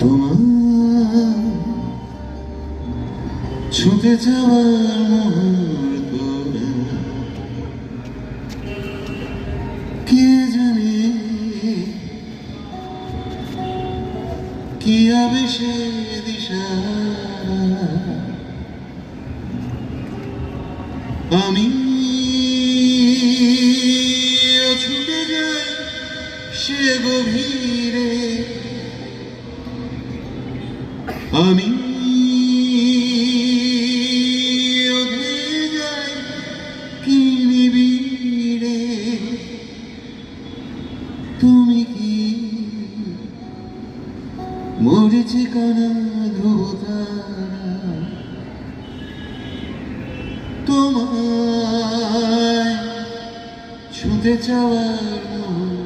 তোমার ছুটে যাওয়ার মুহূর্ত কে জানে কি হবে সে দিশা? আমি ছুটে যাই সে গভীরে। আমি তুমি কি মরেছে কানা ধ্রুবতারা তোমায় ছুঁতে চাওয়ার